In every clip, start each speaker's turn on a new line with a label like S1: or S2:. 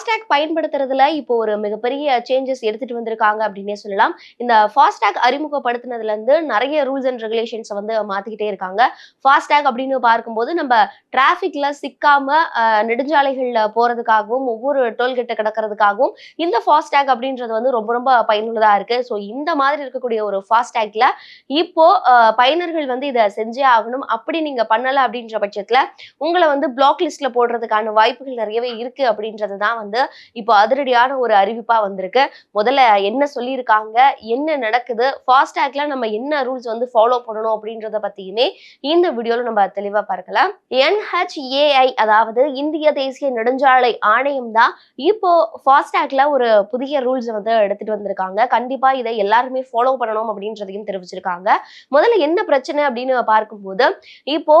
S1: FASTag பயன்படுத்துறதுல இப்போ ஒரு மிகப்பெரிய சேஞ்சஸ் எடுத்துட்டு வந்திருக்காங்க அப்படின்னே சொல்லலாம். இந்த ஃபாஸ்டேக் அறிமுகப்படுத்தினதுல இருந்து நிறைய ரூல்ஸ் அண்ட் ரெகுலேஷன்ஸ் வந்து மாத்திக்கிட்டே இருக்காங்க. ஃபாஸ்டேக் அப்படின்னு பார்க்கும்போது நம்ம டிராஃபிக்ல சிக்காம நெடுஞ்சாலைகள்ல போறதுக்காகவும் ஒவ்வொரு டோல்கேட்டை கிடக்கிறதுக்காகவும் இந்த ஃபாஸ்டேக் அப்படின்றது வந்து ரொம்ப ரொம்ப பயனுள்ளதா இருக்கு. ஸோ இந்த மாதிரி இருக்கக்கூடிய ஒரு ஃபாஸ்டேக்ல இப்போ பயனர்கள் வந்து இதை செஞ்சே ஆகணும். அப்படி நீங்க பண்ணல அப்படின்ற பட்சத்துல உங்களை வந்து பிளாக் லிஸ்ட்ல போடுறதுக்கான வாய்ப்புகள் நிறையவே இருக்கு அப்படின்றது தான் வந்து இப்போ அதிரடியான ஒரு அறிவிப்பா வந்திருக்கு. முதல்ல என்ன சொல்லியிருக்காங்க? என்ன நடக்குது? ஃபாஸ்டேக்ல நம்ம என்ன ரூல்ஸ் வந்து ஃபாலோ பண்ணணும் அப்படின்றத பத்தியுமே இந்த வீடியோல நம்ம தெளிவா பார்க்கலாம். என்ஹெச்ஏஐ அதாவது இந்திய தேசிய நெடுஞ்சாலை ஆணையம் தான் இப்போ ஃபாஸ்டேக்ல ஒரு புதிய ரூல்ஸ் வந்து எடுத்துட்டு வந்திருக்காங்க. கண்டிப்பா இதை எல்லாருமே ஃபாலோ பண்ணணும் அப்படின்றதையும் தெரிவிச்சிருக்காங்க. முதல்ல என்ன பிரச்சனை அப்படின்னு பார்க்கும்போது இப்போ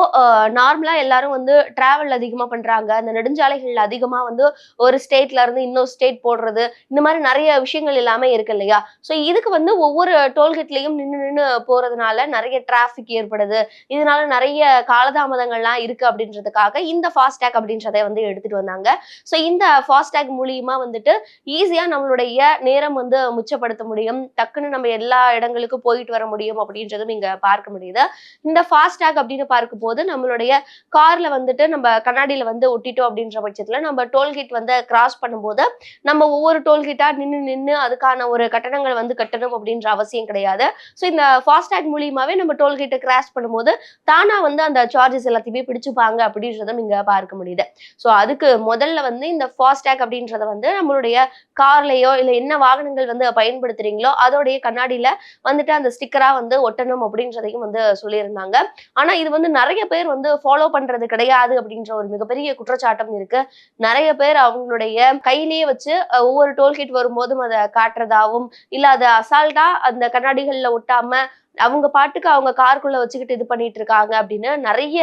S1: நார்மலா எல்லாரும் வந்து டிராவல் அதிகமா பண்றாங்க. அந்த நெடுஞ்சாலைகள்ல அதிகமா வந்து ஒரு ஸ்டே ஸ்டேட்ல இருந்து இன்னொரு ஸ்டேட் போடுறது இந்த மாதிரி நிறைய விஷயங்கள் எல்லாமே இருக்கு இல்லையா? ஸோ இதுக்கு வந்து ஒவ்வொரு டோல்கேட்லயும் நின்று நின்று போறதுனால நிறைய டிராஃபிக் ஏற்படுது. இதனால நிறைய காலதாமதங்கள்லாம் இருக்கு அப்படின்றதுக்காக இந்த ஃபாஸ்டேக் அப்படின்றதை வந்து எடுத்துட்டு வந்தாங்க. ஸோ இந்த ஃபாஸ்டேக் மூலியமா வந்துட்டு ஈஸியா நம்மளுடைய நேரம் வந்து முச்சப்படுத்த முடியும். டக்குன்னு நம்ம எல்லா இடங்களுக்கும் போயிட்டு வர முடியும் அப்படின்றதும் இங்க பார்க்க முடியுது. இந்த ஃபாஸ்டேக் அப்படின்னு பார்க்கும்போது நம்மளுடைய கார்ல வந்துட்டு நம்ம கண்ணாடியில வந்து ஒட்டிட்டோம் அப்படின்ற பட்சத்துல நம்ம டோல்கேட் வந்து கிராஸ் பண்ணும்போது நம்ம ஒவ்வொரு டோல்கேட்டா நின்று நின்று அதுக்கான ஒரு கட்டணங்கள் வந்து கட்டணும் அப்படின்ற அவசியம் கிடையாது. ஸோ இந்த ஃபாஸ்டேக் மூலியமாவே நம்ம டோல்கேட்டை கிராஸ் பண்ணும்போது தானா வந்து அந்த சார்ஜஸ் எல்லாத்தையுமே பிடிச்சுப்பாங்க அப்படின்றதும் இங்க பார்க்க முடியுது. ஸோ அதுக்கு முதல்ல வந்து இந்த ஃபாஸ்டேக் அப்படின்றத வந்து நம்மளுடைய கார்லயோ இல்லை என்ன வாகனங்கள் வந்து பயன்படுத்துறீங்களோ அதோடைய கண்ணாடியில வந்துட்டு அந்த ஸ்டிக்கரா வந்து ஒட்டணும் அப்படின்றதையும் வந்து சொல்லியிருந்தாங்க. ஆனா இது வந்து நிறைய பேர் வந்து ஃபாலோ பண்றது கிடையாது அப்படின்ற ஒரு மிகப்பெரிய குற்றச்சாட்டம் இருக்கு. நிறைய பேர் அவங்களுடைய கையிலேயே வச்சு ஒவ்வொரு டோல்கேட் வரும்போதும் அதை காட்டுறதாவும் இல்ல அதை அசால்ட்டா அந்த கண்ணாடிகள்ல ஒட்டாம அவங்க பாட்டுக்கு அவங்க காருக்குள்ள வச்சுக்கிட்டு இது பண்ணிட்டு இருக்காங்க அப்படின்னு நிறைய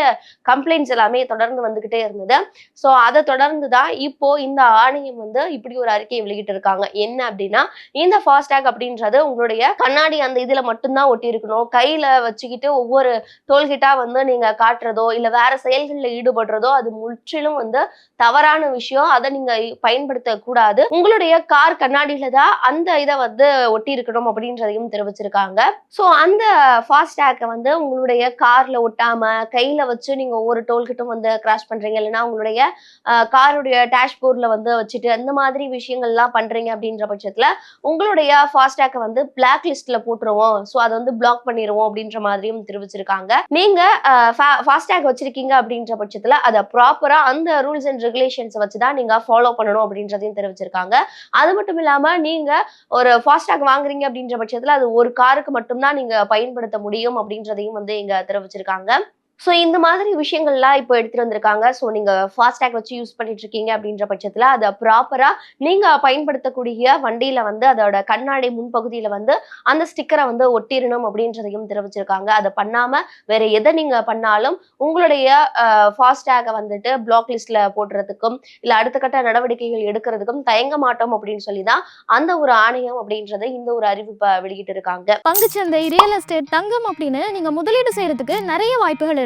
S1: கம்ப்ளைண்ட்ஸ் எல்லாமே தொடர்ந்து வந்துகிட்டே இருந்தது. ஸோ அதை தொடர்ந்து தான் இப்போ இந்த ஆணையம் வந்து இப்படி ஒரு அறிக்கையை வெளியிட்டு இருக்காங்க. என்ன அப்படின்னா இந்த ஃபாஸ்டேக் அப்படின்றது உங்களுடைய கண்ணாடி அந்த இதுல மட்டும்தான் ஒட்டி இருக்கணும் கையில வச்சுக்கிட்டு ஒவ்வொரு டோல்கேட்டா வந்து நீங்க காட்டுறதோ இல்ல வேற செயல்களில் ஈடுபடுறதோ அது முற்றிலும் வந்து தவறான விஷயம். அதை நீங்க பயன்படுத்த கூடாது உங்களுடைய கார் கண்ணாடியில தான் அந்த இதை வந்து ஒட்டி இருக்கணும் அப்படின்றதையும் தெரிவிச்சிருக்காங்க. ஸோ அந்த இந்த ஃபாஸ்டேக்கை வந்து உங்களுடைய கார்ல ஒட்டாம கையில வச்சு நீங்க ஒவ்வொரு டோல்கிட்டும் வந்து கிராஸ் பண்றீங்க? இல்லைன்னா உங்களுடைய காருடைய டேஷ்போர்ட்ல வந்து வச்சுட்டு அந்த மாதிரி விஷயங்கள்லாம் பண்றீங்க அப்படின்ற பட்சத்துல உங்களுடைய ஃபாஸ்டேக்கை வந்து பிளாக் லிஸ்ட்ல போட்டுருவோம். ஸோ அதை வந்து பிளாக் பண்ணிடுவோம் அப்படின்ற மாதிரியும் தெரிவிச்சிருக்காங்க. நீங்க ஃபாஸ்டேக் வச்சிருக்கீங்க அப்படின்ற பட்சத்துல அதை ப்ராப்பரா அந்த ரூல்ஸ் அண்ட் ரெகுலேஷன்ஸ் வச்சு தான் நீங்க ஃபாலோ பண்ணணும் அப்படின்றதையும் தெரிவிச்சிருக்காங்க. அது மட்டும் இல்லாம நீங்க ஒரு ஃபாஸ்டேக் வாங்குறீங்க அப்படின்ற பட்சத்துல அது ஒரு காருக்கு மட்டும்தான் நீங்க பயன்படுத்த முடியும் அப்படின்றதையும் வந்து இங்க தெரிவிச்சிருக்காங்க. ஸோ இந்த மாதிரி விஷயங்கள்லாம் இப்போ எடுத்துட்டு வந்திருக்காங்க. ஸோ நீங்க ஃபாஸ்டேக் வச்சு யூஸ் பண்ணிட்டு இருக்கீங்க அப்படின்ற பட்சத்தில் அதை ப்ராப்பரா நீங்க பயன்படுத்தக்கூடிய வண்டியில வந்து அதோட கண்ணாடி முன்பகுதியில வந்து அந்த ஸ்டிக்கரை வந்து ஒட்டிடணும் அப்படின்றதையும் தெரிவிச்சிருக்காங்க. அதை பண்ணாம வேற எதை நீங்க பண்ணாலும் உங்களுடைய ஃபாஸ்டேகை வந்துட்டு பிளாக் லிஸ்ட்ல போடுறதுக்கும் இல்லை அடுத்த கட்ட நடவடிக்கைகள் எடுக்கிறதுக்கும் தயங்க மாட்டோம் அப்படின்னு சொல்லி தான் அந்த ஒரு ஆணையம் அப்படின்றத இந்த ஒரு அறிவிப்பை வெளியிட்டு இருக்காங்க
S2: பங்குச்சந்தை ரியல் எஸ்டேட் தங்கம் அப்படின்னு நீங்க முதலீடு செய்யறதுக்கு நிறைய வாய்ப்புகள்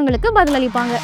S2: விமர்சனங்களுக்கு பதிலளிப்பாங்க.